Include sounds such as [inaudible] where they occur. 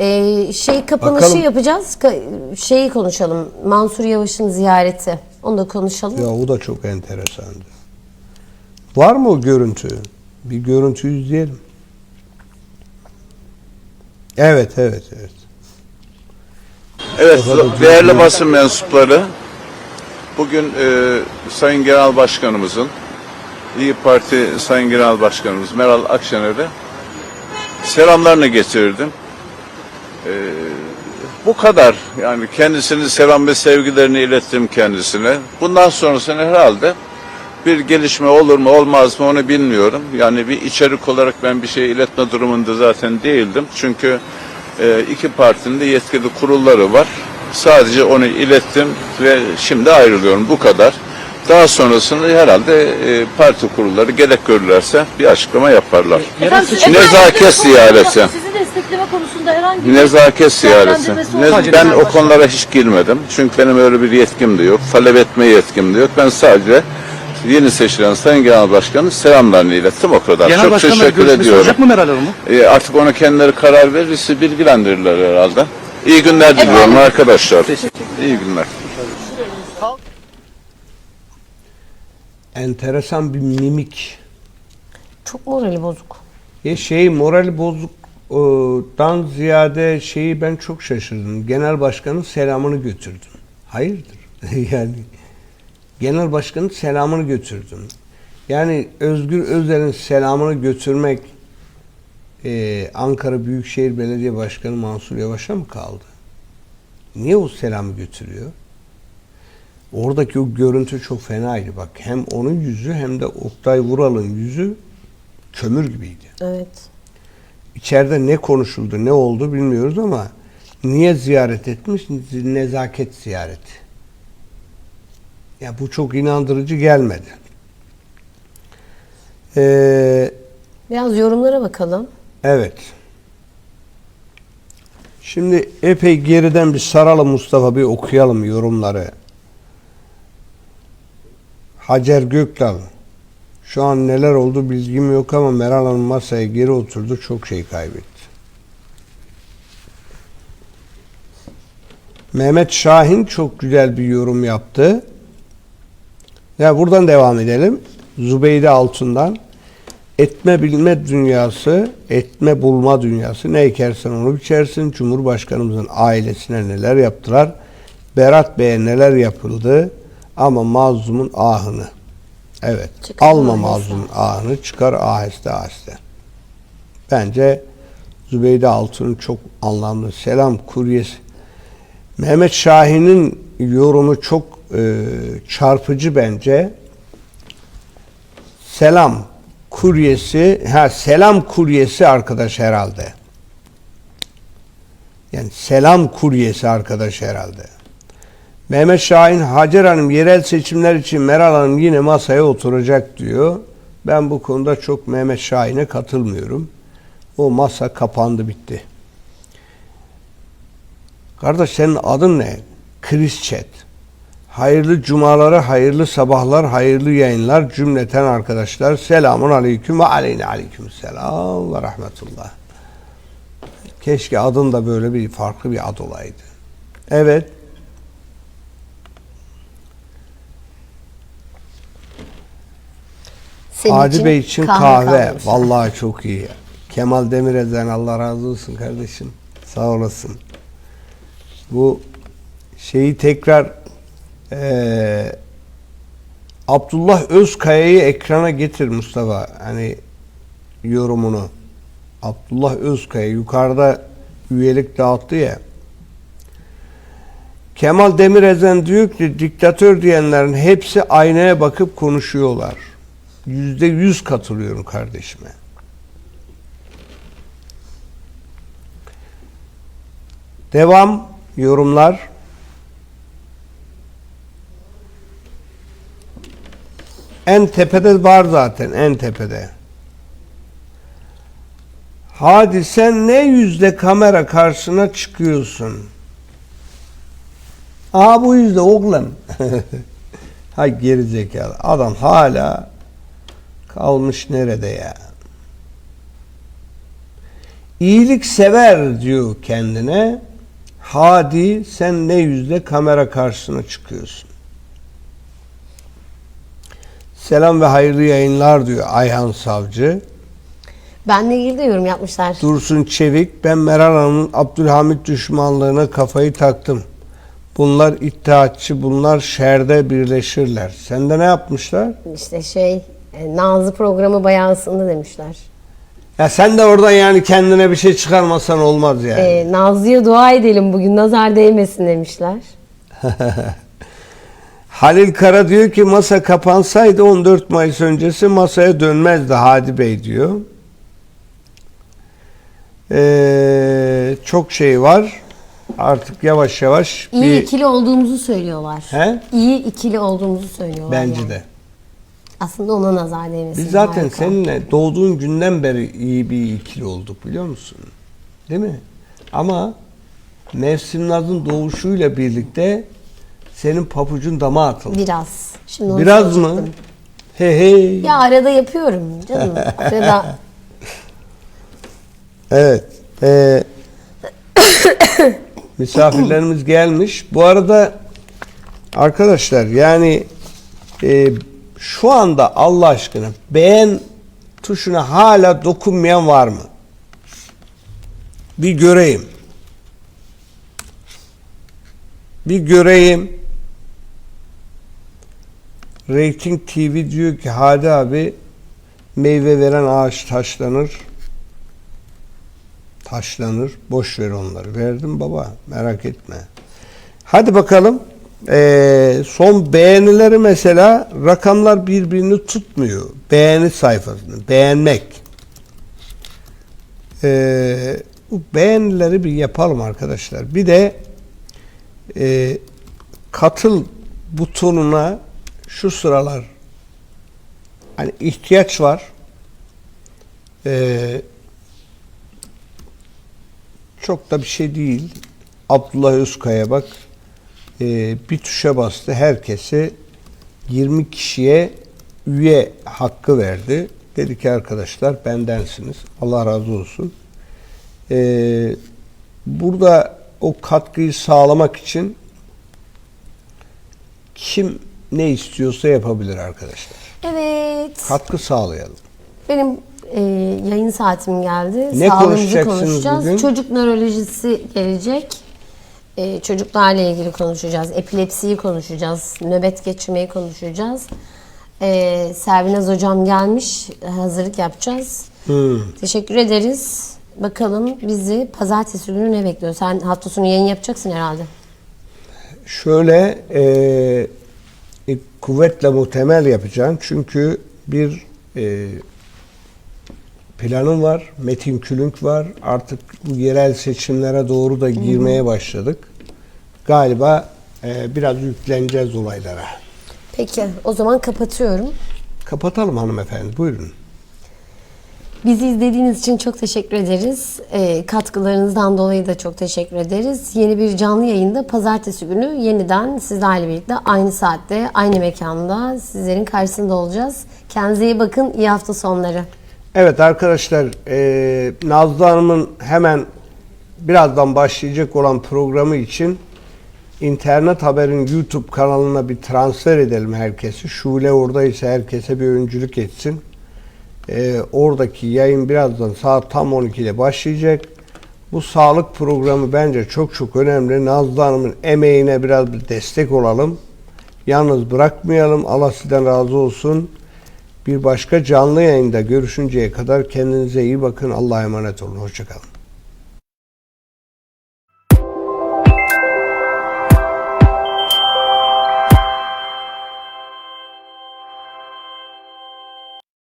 Ee, şey kapanışı Bakalım. yapacağız. Ka- şeyi konuşalım. Mansur Yavaş'ın ziyareti. Onu da konuşalım. Ya o da çok enteresandı. Var mı o görüntü? Bir görüntü izleyelim. Evet, evet, evet. Evet, değerli basın mensupları, bugün e, Sayın Genel Başkanımızın, İyi Parti Sayın Genel Başkanımız Meral Akşener'e selamlarını getirdim. E, bu kadar. Yani kendisinin selam ve sevgilerini ilettim kendisine. Bundan sonrasını herhalde bir gelişme olur mu olmaz mı onu bilmiyorum. Yani bir içerik olarak ben bir şey iletme durumunda zaten değildim. Çünkü e, iki partinin de yetkili kurulları var. Sadece onu ilettim ve şimdi ayrılıyorum. Bu kadar. Daha sonrasında herhalde e, parti kurulları gerek görürlerse bir açıklama yaparlar. Efendim, Nezaket ziyareti. Sizi destekleme konusunda herhangi bir Nezaket ziyareti. değerlendirmesi Ne- olmadı. ben o konulara hiç girmedim. Çünkü benim öyle bir yetkim de yok. Talep etme yetkim de yok. Ben sadece yeni seçilen Sayın Genel Başkan'ın selamlarını ilettim o kadar. Genel Çok Başkan'la teşekkür görüşmesi ediyorum. olacak mı Meral? E, artık ona kendileri karar verirse bilgilendirirler herhalde. İyi günler diliyorum arkadaşlar. İyi günler. Enteresan bir mimik. Çok morali bozuk. Ya şey moral bozuktan ziyade şeyi ben çok şaşırdım. Genel başkanın selamını götürdüm. Hayırdır? [laughs] yani genel başkanın selamını götürdüm. Yani Özgür Özel'in selamını götürmek e, Ankara Büyükşehir Belediye Başkanı Mansur Yavaş'a mı kaldı? Niye o selamı götürüyor? Oradaki o görüntü çok fenaydı bak. Hem onun yüzü hem de Oktay Vural'ın yüzü kömür gibiydi. Evet. İçeride ne konuşuldu, ne oldu bilmiyoruz ama niye ziyaret etmiş? Nezaket ziyareti. Ya bu çok inandırıcı gelmedi. Ee, Biraz yorumlara bakalım. evet. Şimdi epey geriden bir saralım Mustafa bir okuyalım yorumları. Hacer Gökdal. Şu an neler oldu bilgim yok ama Meral Hanım masaya geri oturdu çok şey kaybetti. Mehmet Şahin çok güzel bir yorum yaptı. Ya buradan devam edelim. Zübeyde Altun'dan etme bilme dünyası, etme bulma dünyası. Ne ekersen onu biçersin. Cumhurbaşkanımızın ailesine neler yaptılar. Berat Bey'e neler yapıldı. Ama mazlumun ahını. Evet. Çıkar alma mazlumun ahını çıkar aheste aheste. Bence Zübeyde Altun'un çok anlamlı. Selam kuryesi. Mehmet Şahin'in yorumu çok e, çarpıcı bence. Selam kuryesi, ha selam kuryesi arkadaş herhalde. Yani selam kuryesi arkadaş herhalde. Mehmet Şahin, Hacer Hanım yerel seçimler için Meral Hanım yine masaya oturacak diyor. Ben bu konuda çok Mehmet Şahin'e katılmıyorum. O masa kapandı bitti. Kardeş senin adın ne? Chris Chat. Hayırlı cumalara, hayırlı sabahlar, hayırlı yayınlar cümleten arkadaşlar. Selamun aleyküm ve aleyne aleyküm selam ve rahmetullah. Keşke adın da böyle bir farklı bir ad olaydı. Evet. Senin Hadi Bey için kahve. kalmış. Vallahi çok iyi. Kemal Demirel'den Allah razı olsun kardeşim. Sağ olasın. Bu şeyi tekrar eee, Abdullah Özkaya'yı ekrana getir Mustafa. Hani yorumunu. Abdullah Özkaya yukarıda üyelik dağıttı ya. Kemal Demirel'den diyor ki diktatör diyenlerin hepsi aynaya bakıp konuşuyorlar. Yüzde yüz katılıyorum kardeşime. Devam yorumlar. En tepede var zaten en tepede. Hadi sen ne yüzde kamera karşısına çıkıyorsun? Aa bu yüzde oğlum. [laughs] ha geri zekalı. Adam hala kalmış nerede ya? İyilik sever diyor kendine. Hadi sen ne yüzle kamera karşısına çıkıyorsun. Selam ve hayırlı yayınlar diyor Ayhan Savcı. Benle ilgili de yorum yapmışlar. Dursun Çevik, ben Meral Hanım'ın Abdülhamit düşmanlığına kafayı taktım. Bunlar ittihatçı, bunlar şerde birleşirler. Sende ne yapmışlar? İşte şey e, Nazlı programı bayağı ısındı demişler. Ya sen de oradan yani kendine bir şey çıkarmasan olmaz yani. E, Nazlı'ya dua edelim bugün nazar değmesin demişler. [laughs] Halil Kara diyor ki masa kapansaydı 14 Mayıs öncesi masaya dönmezdi Hadi Bey diyor. Ee, çok şey var. Artık yavaş yavaş İyi bir ikili olduğumuzu söylüyorlar. He? İyi ikili olduğumuzu söylüyorlar. bence yani. de. Aslında ona nazar değmesin. Biz zaten harika. seninle doğduğun günden beri iyi bir ikili olduk biliyor musun? Değil mi? Ama Mevsim Naz'ın doğuşuyla birlikte senin papucun dama atıldı. Biraz. Şimdi Biraz mı? He he. Ya arada yapıyorum canım. [laughs] Arada Evet. Ee, [coughs] misafirlerimiz gelmiş. Bu arada arkadaşlar yani e, şu anda Allah aşkına beğen tuşuna hala dokunmayan var mı? Bir göreyim. Bir göreyim. Rating TV diyor ki Hadi abi meyve veren ağaç taşlanır taşlanır. Boş ver onları. Verdim baba. Merak etme. Hadi bakalım. Ee, son beğenileri mesela rakamlar birbirini tutmuyor. Beğeni sayfasını. Beğenmek. Ee, bu beğenileri bir yapalım arkadaşlar. Bir de e, katıl butonuna şu sıralar hani ihtiyaç var. Ee, çok da bir şey değil. Abdullah Özkaya bak e, bir tuşa bastı. Herkese 20 kişiye üye hakkı verdi. Dedi ki arkadaşlar bendensiniz. Allah razı olsun. E, burada o katkıyı sağlamak için kim ne istiyorsa yapabilir arkadaşlar. evet. Katkı sağlayalım. Benim e, yayın saatim geldi. Ne Sağlığımızı konuşacaksınız konuşacağız. bugün? Çocuk nörolojisi gelecek. E, çocuklarla ilgili konuşacağız. Epilepsiyi konuşacağız. Nöbet geçirmeyi konuşacağız. E, Servinaz hocam gelmiş. Hazırlık yapacağız. Hmm. Teşekkür ederiz. Bakalım bizi pazartesi günü ne bekliyor? Sen hafta sonu yayın yapacaksın herhalde. Şöyle e, e, kuvvetle muhtemel yapacağım. Çünkü bir e, planım var. Metin Külünk var. Artık bu yerel seçimlere doğru da girmeye başladık. Galiba e, biraz yükleneceğiz olaylara. Peki o zaman kapatıyorum. Kapatalım hanımefendi. Buyurun. Bizi izlediğiniz için çok teşekkür ederiz. Ee, katkılarınızdan dolayı da çok teşekkür ederiz. Yeni bir canlı yayında pazartesi günü yeniden sizlerle birlikte aynı saatte, aynı mekanda sizlerin karşısında olacağız. Kendinize iyi bakın. İyi hafta sonları. Evet arkadaşlar e, Nazlı Hanım'ın hemen birazdan başlayacak olan programı için internet haberin YouTube kanalına bir transfer edelim herkesi. Şule oradaysa herkese bir öncülük etsin. E, oradaki yayın birazdan saat tam 12'de başlayacak. Bu sağlık programı bence çok çok önemli. Nazlı Hanım'ın emeğine biraz bir destek olalım. Yalnız bırakmayalım. Allah sizden razı olsun. Bir başka canlı yayında görüşünceye kadar kendinize iyi bakın. Allah'a emanet olun. Hoşçakalın.